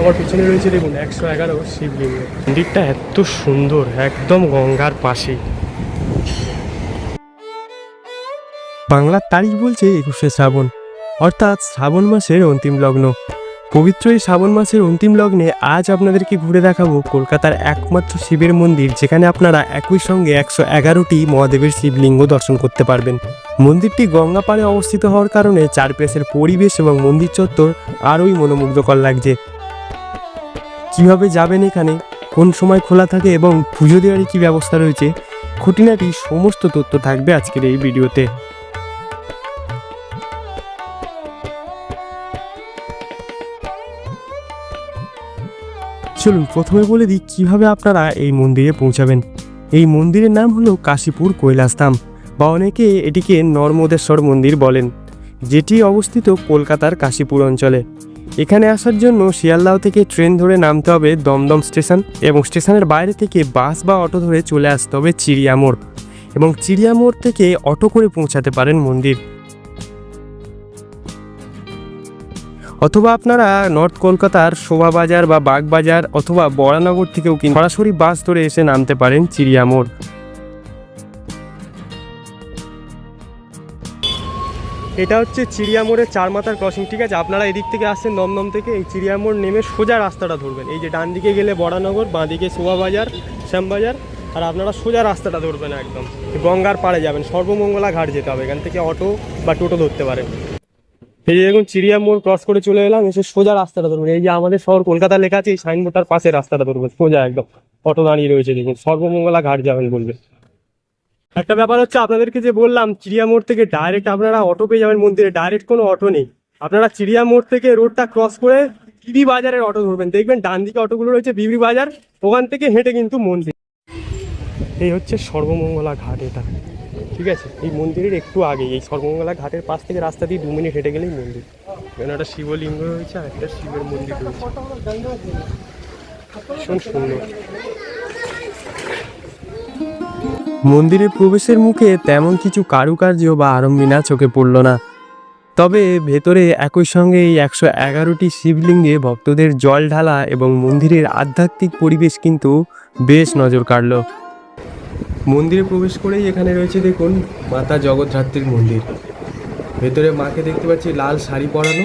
আমার পিছনে রয়েছে দেখুন একশো এগারো শিবলিঙ্গ। মন্দিরটা এত সুন্দর একদম গঙ্গার পাশেই বাংলার তারিখ বলছে একুশে শ্রাবণ অর্থাৎ শ্রাবণ মাসের অন্তিম লগ্ন। পবিত্র এই শ্রাবণ মাসের অন্তিম লগ্নে আজ আপনাদেরকে ঘুরে দেখাবো কলকাতার একমাত্র শিবের মন্দির যেখানে আপনারা একই সঙ্গে একশো এগারোটি মহাদেবের শিবলিঙ্গ দর্শন করতে পারবেন। মন্দিরটি গঙ্গা পাড়ে অবস্থিত হওয়ার কারণে চারপাশের পরিবেশ এবং মন্দির চত্বর আরোই মনোমুগ্ধকর লাগছে। কীভাবে যাবেন এখানে, কোন সময় খোলা থাকে এবং পুজো দেওয়ার কী ব্যবস্থা রয়েছে, খুঁটিনাটি সমস্ত তথ্য থাকবে আজকের এই ভিডিওতে। চলুন, প্রথমে বলে দিই কীভাবে আপনারা এই মন্দিরে পৌঁছাবেন। এই মন্দিরের নাম হলো কাশীপুর কৈলাসধাম, বা অনেকে এটিকে নর্মদেশ্বর মন্দির বলেন, যেটি অবস্থিত কলকাতার কাশীপুর অঞ্চলে। এখানে আসার জন্য শিয়ালদাহ থেকে ট্রেন ধরে নামতে হবে দমদম স্টেশন এবং স্টেশনের বাইরে থেকে বাস বা অটো ধরে চলে আসতে হবে চিড়িয়ামোড় এবং চিড়িয়ামোড় থেকে অটো করে পৌঁছাতে পারেন মন্দির। অথবা আপনারা নর্থ কলকাতার শোভাবাজার বা বাগবাজার অথবা বরানগর থেকেও কিন্তু সরাসরি বাস ধরে এসে নামতে পারেন চিড়িয়ামোড় এটা হচ্ছে চিড়িয়ামোড়ের চার মাথার ক্রসিং ঠিক আছে? আপনারা এদিক থেকে আসছেন দমদম থেকে এই চিড়িয়ামোড় নেমে সোজা রাস্তাটা ধরবেন। এই যে ডান দিকে গেলে বড়ানগর, বাঁ দিকে শোভাবাজার শ্যামবাজার আর আপনারা সোজা রাস্তাটা ধরবেন একদম। গঙ্গার পাড়ে যাবেন, সর্বমঙ্গলা ঘাট যেতে হবে, এখান থেকে অটো বা টোটো ধরতে পারেন এই দেখুন, চিড়িয়া মোড় ক্রস করে চলে এলাম, এসে সোজা রাস্তাটা ধরবেন। এই যে আমাদের শহর কলকাতা লেখা আছে, এই সাইনবোর্ডটার পাশে রাস্তাটা ধরবেন, সোজা একদম। অটো দাঁড়িয়ে রয়েছে, দেখুন, সর্বমঙ্গলা ঘাট যাবেন বলবে। একটা ব্যাপার হচ্ছে, আপনাদেরকে যে বললাম, চিড়িয়া মোড় থেকে ডাইরেক্ট আপনারা অটো পেয়ে যাবেন মন্দিরে ডাইরেক্ট কোনো অটো নেই। আপনারা চিড়িয়া মোড় থেকে রোডটা ক্রস করে বিবি বাজারের অটো ধরবেন। দেখবেন ডান দিকে অটোগুলো রয়েছে বিবি বাজার, ওখান থেকে হেঁটে কিন্তু মন্দির। এই হচ্ছে সর্বমঙ্গলা ঘাট এটা। ঠিক আছে? এই মন্দিরের একটু আগে এই সর্বমঙ্গলা ঘাটের পাশ থেকে রাস্তা দিয়ে দু মিনিট হেঁটে গেলেই মন্দির। এখানে একটা শিবলিঙ্গ রয়েছে, আর একটা শিবের মন্দির রয়েছে। ভীষণ সুন্দর। মন্দিরের প্রবেশের মুখে তেমন কিছু কারুকার্য বা আড়ম্বিনা চোখে পড়ল না। তবে ভেতরে একই সঙ্গে এই একশো এগারোটি শিবলিঙ্গে ভক্তদের জল ঢালা এবং মন্দিরের আধ্যাত্মিক পরিবেশ কিন্তু বেশ নজর কাড়ল। মন্দিরে প্রবেশ করেই এখানে রয়েছে দেখুন, মাতা জগদ্ধাত্রীর মন্দির। ভেতরে মাকে দেখতে পাচ্ছি লাল শাড়ি পরানো।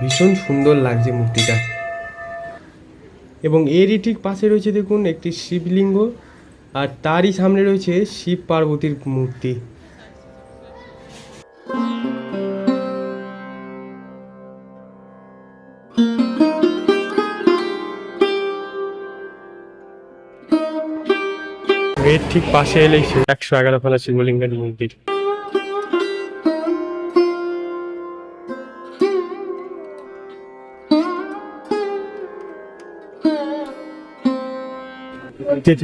ভীষণ সুন্দর লাগছে মূর্তিটা। এবং এরই ঠিক পাশে রয়েছে দেখুন, একটি শিবলিঙ্গ। আর তারই সামনে রয়েছে শিব পার্বতীর মূর্তি। এর ঠিক পাশে এলেই একশো এগারো ফেলা শিবলিঙ্গের মন্দির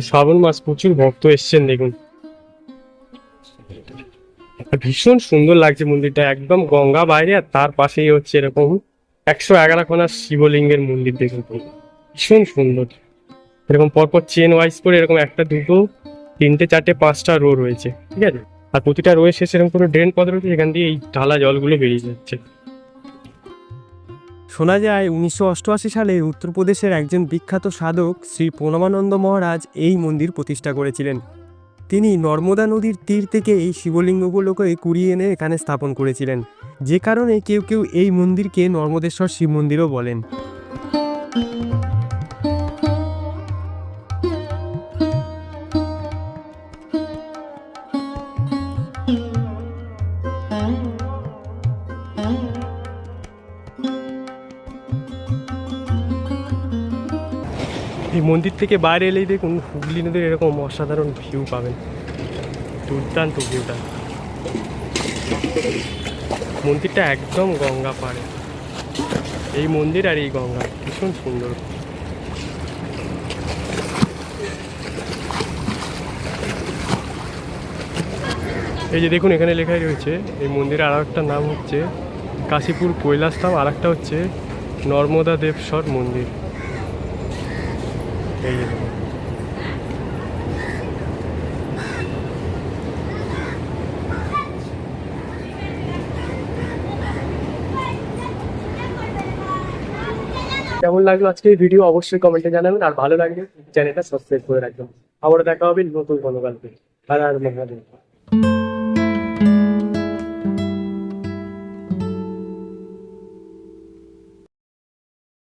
শ্রাবণ মাস প্রচুর ভক্ত এসছেন, দেখুন। ভীষণ সুন্দর লাগছে মন্দিরটা, একদম গঙ্গা বাইরে, আর তার পাশেই হচ্ছে এরকম একশো এগারো খানা শিবলিঙ্গের মন্দির দেখুন। ভীষণ সুন্দর। এরকম পরপর চেন ওয়াইজ করে এরকম একটা, দুটো, তিনটে, চারটে, পাঁচটা রো রয়েছে, ঠিক আছে? আর প্রতিটা রোয়ে শেষে এরকম কোনো ড্রেন পথ রয়েছে যেখান দিয়ে এই ঢালা জলগুলো বেরিয়ে যাচ্ছে। শোনা যায়, উনিশশো অষ্টআশি সালে উত্তরপ্রদেশের একজন বিখ্যাত সাধক শ্রী প্রণমানন্দ মহারাজ এই মন্দির প্রতিষ্ঠা করেছিলেন। তিনি নর্মদা নদীর তীর থেকে এই শিবলিঙ্গগুলোকে কুড়িয়ে এনে এখানে স্থাপন করেছিলেন। যে কারণে কেউ কেউ এই মন্দিরকে নর্মদেশ্বর শিব মন্দিরও বলেন। এই মন্দির থেকে বাইরে এলেই দেখুন হুগলি নদীর এরকম অসাধারণ ভিউ পাবেন। দুর্দান্ত ভিউটা মন্দিরটা একদম গঙ্গা পাড়ে। এই মন্দির আর এই গঙ্গা, ভীষণ সুন্দর। এই যে দেখুন এখানে লেখাই রয়েছে, এই মন্দিরের আরও একটা নাম হচ্ছে কাশীপুর কৈলাসধাম আর একটা হচ্ছে নর্মদা দেবস্বর মন্দির। কেমন লাগল আজকে এই ভিডিও? অবশ্যই কমেন্টে জানাবেন। আর ভালো লাগলে চ্যানেলটা সাবস্ক্রাইব করে রাখবেন। আবার দেখা হবে নতুন কোনো গল্পে। আর মহাদেব।